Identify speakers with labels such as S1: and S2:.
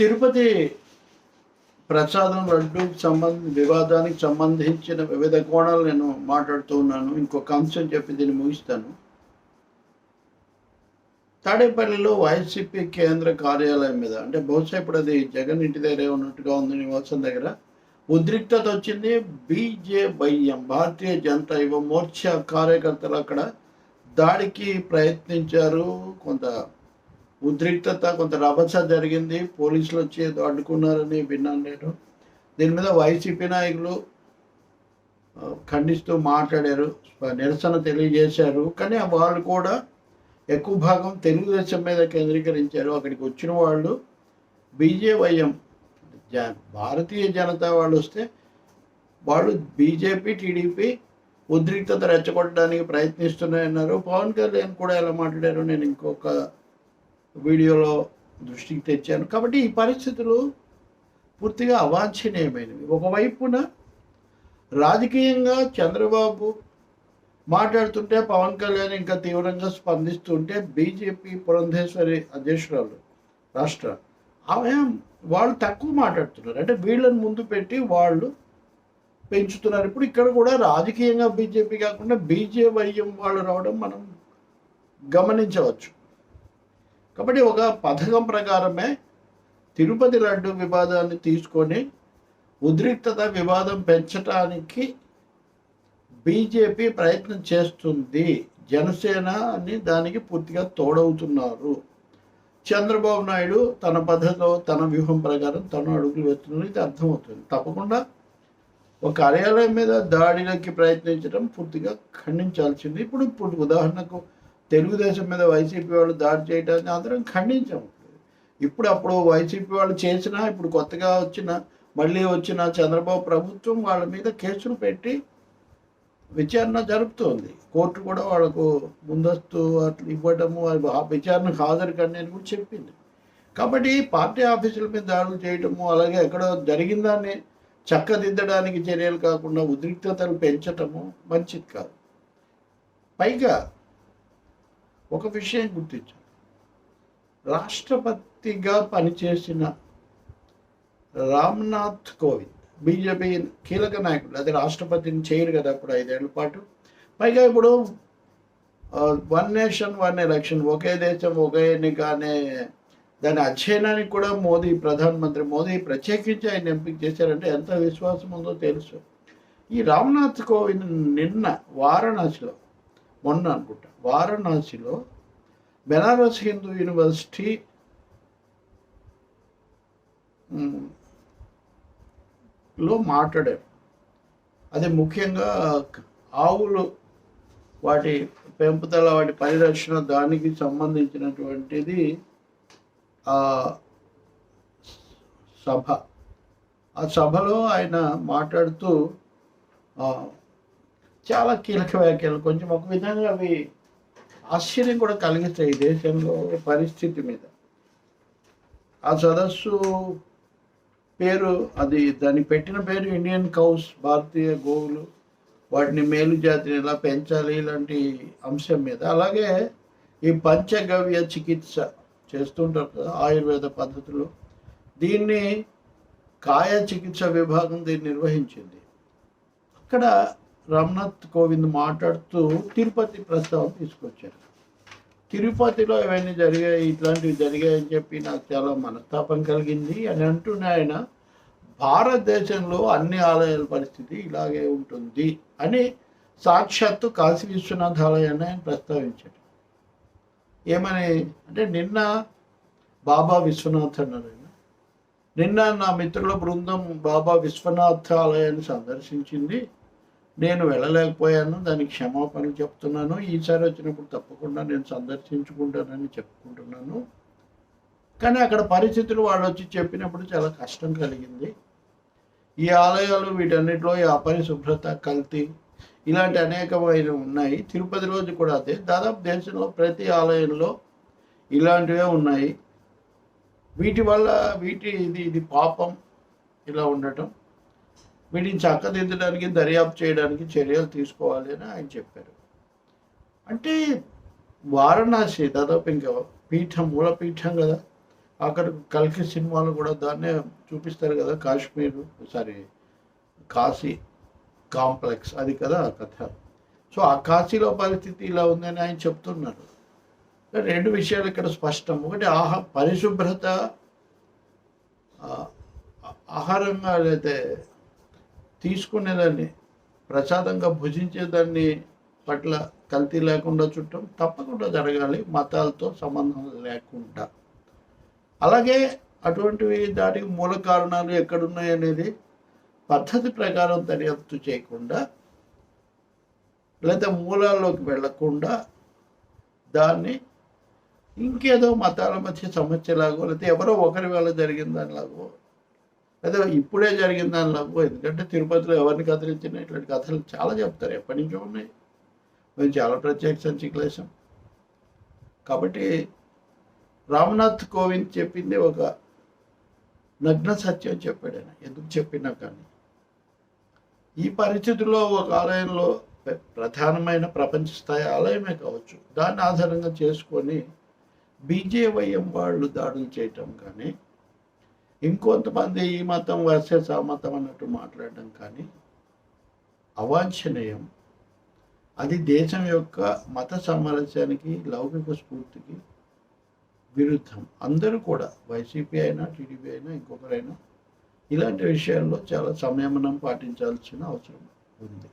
S1: తిరుపతి ప్రసాదం లడ్డూకి సంబంధ వివాదానికి సంబంధించిన వివిధ కోణాలు నేను మాట్లాడుతూ ఉన్నాను. ఇంకొక అంశం చెప్పి దీన్ని ముగిస్తాను. తాడేపల్లిలో వైసీపీ కేంద్ర కార్యాలయం మీద అంటే బహుశా ఇప్పుడు అది జగన్ ఇంటి దగ్గరే ఉన్నట్టుగా ఉంది నివాసం దగ్గర ఉద్రిక్తత వచ్చింది. బీజేవైఎం భారతీయ జనతా యువ మోర్చా కార్యకర్తలు అక్కడ దాడికి ప్రయత్నించారు. కొంత ఉద్రిక్తత కొంత రభస జరిగింది. పోలీసులు వచ్చి ఏదో అడ్డుకున్నారని విన్నాను నేను. దీని మీద వైసీపీ నాయకులు ఖండిస్తూ మాట్లాడారు. నిరసన తెలియజేశారు. కానీ వాళ్ళు కూడా ఎక్కువ భాగం తెలుగుదేశం మీద కేంద్రీకరించారు. అక్కడికి వచ్చిన వాళ్ళు బీజేవైఎం జ భారతీయ జనతా వాళ్ళు వస్తే వాళ్ళు బీజేపీ టీడీపీ ఉద్రిక్తత రెచ్చగొట్టడానికి ప్రయత్నిస్తున్నాయన్నారు. పవన్ కళ్యాణ్ కూడా ఎలా మాట్లాడారు నేను ఇంకొక వీడియోలో దృష్టికి తెచ్చాను. కాబట్టి ఈ పరిస్థితులు పూర్తిగా అవాంఛనీయమైనవి. ఒకవైపున రాజకీయంగా చంద్రబాబు మాట్లాడుతుంటే పవన్ కళ్యాణ్ ఇంకా తీవ్రంగా స్పందిస్తుంటే బీజేపీ పురంధేశ్వరి అధ్యక్షురాలు రాష్ట్ర ఆమె వాళ్ళు తక్కువ మాట్లాడుతున్నారు. అంటే వీళ్ళని ముందు పెట్టి వాళ్ళు పెంచుతున్నారు. ఇప్పుడు ఇక్కడ కూడా రాజకీయంగా బీజేపీ కాకుండా బీజేవైఎం వాళ్ళు రావడం మనం గమనించవచ్చు. కాబట్టి ఒక పథకం ప్రకారమే తిరుపతి లడ్డు వివాదాన్ని తీసుకొని ఉద్రిక్తత వివాదం పెంచడానికి బీజేపీ ప్రయత్నం చేస్తుంది. జనసేన అని దానికి పూర్తిగా తోడవుతున్నారు. చంద్రబాబు నాయుడు తన పద్ధతిలో తన వ్యూహం ప్రకారం తను అడుగులు వేస్తున్నది ఇది అర్థమవుతుంది. తప్పకుండా ఒక కార్యాలయం మీద దాడిలోకి ప్రయత్నించడం పూర్తిగా ఖండించాల్సింది. ఇప్పుడు ఇప్పుడు ఉదాహరణకు తెలుగుదేశం మీద వైసీపీ వాళ్ళు దాడి చేయడాన్ని అందరం ఖండించాం. ఇప్పుడు అప్పుడు వైసీపీ వాళ్ళు చేసినా ఇప్పుడు కొత్తగా వచ్చిన మళ్ళీ వచ్చిన చంద్రబాబు ప్రభుత్వం వాళ్ళ మీద కేసులు పెట్టి విచారణ జరుపుతోంది. కోర్టు కూడా వాళ్ళకు ముందస్తు అట్లా ఇవ్వడము అది ఆ విచారణకు హాజరు కండి అని కూడా చెప్పింది. కాబట్టి పార్టీ ఆఫీసుల మీద దాడులు చేయటము అలాగే ఎక్కడో జరిగిన దాన్ని చక్కదిద్దడానికి చర్యలు కాకుండా ఉద్రిక్తతలు పెంచటము మంచిది కాదు. పైగా ఒక విషయం గుర్తించాలి రాష్ట్రపతిగా పనిచేసిన రామ్నాథ్ కోవింద్ బీజేపీ కీలక నాయకుడు అది రాష్ట్రపతిని చేయరు కదా అప్పుడు ఐదేళ్ళ పాటు. పైగా ఇప్పుడు వన్ నేషన్ వన్ ఎలక్షన్ ఒకే దేశం ఒకే ఎన్నిక అనే దాని అధ్యయనానికి కూడా మోదీ ప్రధానమంత్రి మోదీ ప్రత్యేకించి ఆయన ఎంపిక చేశారంటే ఎంత విశ్వాసం ఉందో తెలుసు. ఈ రామ్నాథ్ కోవింద్ నిన్న వారణాసిలో మొన్న అనుకుంటా. వారణాసిలో బెనారస్ హిందూ యూనివర్సిటీ లో మాట్లాడారు. అది ముఖ్యంగా ఆవులు వాటి పెంపుదల వాటి పరిరక్షణ దానికి సంబంధించినటువంటిది సభ. ఆ సభలో ఆయన మాట్లాడుతూ చాలా కీలక వ్యాఖ్యలు కొంచెం ఒక విధంగా అవి ఆశ్చర్యం కూడా కలిగిస్తాయి దేశంలో పరిస్థితి మీద. ఆ సదస్సు పేరు అది దాన్ని పెట్టిన పేరు ఇండియన్ కౌస్ భారతీయ గోవులు వాటిని మేలు జాతిని ఎలా పెంచాలి ఇలాంటి అంశం మీద. అలాగే ఈ పంచగవ్య చికిత్స చేస్తుంటారు కదా ఆయుర్వేద పద్ధతులు. దీన్ని కాయ చికిత్స విభాగం దీన్ని నిర్వహించింది. అక్కడ రామ్నాథ్ కోవింద్ మాట్లాడుతూ తిరుపతి ప్రస్తావన తీసుకొచ్చారు. తిరుపతిలో ఇవన్నీ జరిగాయి ఇట్లాంటివి జరిగాయని చెప్పి నాకు చాలా మనస్తాపం కలిగింది అని అంటూనే ఆయన. భారతదేశంలో అన్ని ఆలయాల పరిస్థితి ఇలాగే ఉంటుంది అని సాక్షాత్తు కాశీ విశ్వనాథ్ ఆలయాన్ని ఆయన ప్రస్తావించాడు ఏమని అంటే నిన్న బాబా విశ్వనాథ్ అన్నారు ఆయన. నిన్న నా మిత్రుల బృందం బాబా విశ్వనాథ్ ఆలయాన్ని సందర్శించింది. నేను వెళ్ళలేకపోయాను దానికి క్షమాపణలు చెప్తున్నాను. ఈసారి వచ్చినప్పుడు తప్పకుండా నేను సందర్శించుకుంటానని చెప్పుకుంటున్నాను. కానీ అక్కడ పరిస్థితులు వాళ్ళు వచ్చి చెప్పినప్పుడు చాలా కష్టం కలిగింది. ఈ ఆలయాలు వీటన్నిటిలో ఈ అపరిశుభ్రత కల్తీ ఇలాంటి అనేకమైన ఉన్నాయి. తిరుపతి రోజు కూడా అదే. దాదాపు దేశంలో ప్రతి ఆలయంలో ఇలాంటివే ఉన్నాయి. వీటి వల్ల వీటి ఇది ఇది పాపం ఇలా ఉండటం. వీటిని చక్కదిద్దడానికి దర్యాప్తు చేయడానికి చర్యలు తీసుకోవాలి అని ఆయన చెప్పారు. అంటే వారణాసి దాదాపు ఇంకా పీఠం మూలపీఠం కదా. అక్కడ కల్కి సినిమాలు కూడా దాన్నే చూపిస్తారు కదా కాశ్మీర్ సారీ కాశీ కాంప్లెక్స్ అది కదా ఆ కథ. సో ఆ కాశీలో పరిస్థితి ఇలా ఉందని ఆయన చెప్తున్నారు. రెండు విషయాలు ఇక్కడ స్పష్టం. ఒకటి ఆహా పరిశుభ్రత ఆహారంగా లేదా తీసుకునేదాన్ని ప్రసాదంగా భుజించేదాన్ని పట్ల కల్తీ లేకుండా చుట్టం తప్పకుండా జరగాలి మతాలతో సంబంధం లేకుండా. అలాగే అటువంటివి దానికి మూల కారణాలు ఎక్కడున్నాయి అనేది పద్ధతి ప్రకారం దర్యాప్తు చేయకుండా లేదా మూలాల్లోకి వెళ్ళకుండా దాన్ని ఇంకేదో మతాల మధ్య సమస్యలాగో లేకపోతే ఎవరో ఒకరి వల్ల జరిగిన దానిలాగో అదే ఇప్పుడే జరిగిన దానిలాగో ఎందుకంటే తిరుపతిలో ఎవరిని కదిలించిన ఇట్లాంటి కథలు చాలా చెప్తారు. ఎప్పటి నుంచో ఉన్నాయి. మేము చాలా ప్రత్యేక సంచికలేసాం కాబట్టి రామ్నాథ్ కోవింద్ చెప్పింది ఒక నగ్న సత్యం చెప్పాడు ఆయన. ఎందుకు చెప్పినా కానీ. ఈ పరిస్థితుల్లో ఒక ఆలయంలో ప్ర- ప్రధానమైన ప్రపంచ స్థాయి ఆలయమే కావచ్చు. దాన్ని ఆధారంగా చేసుకొని బీజేవైఎం వాళ్ళు దాడులు చేయటం కానీ ఇంకొంతమంది ఈ మతం వర్సెస్ ఆ మతం అన్నట్టు మాట్లాడడం కానీ అవాంఛనీయం. అది దేశం యొక్క మత సామరస్యానికి లౌకిక స్ఫూర్తికి విరుద్ధం. అందరూ కూడా వైసీపీ అయినా టీడీపీ అయినా ఇంకొకరైనా ఇలాంటి విషయాల్లో చాలా సంయమనం పాటించాల్సిన అవసరం ఉంది.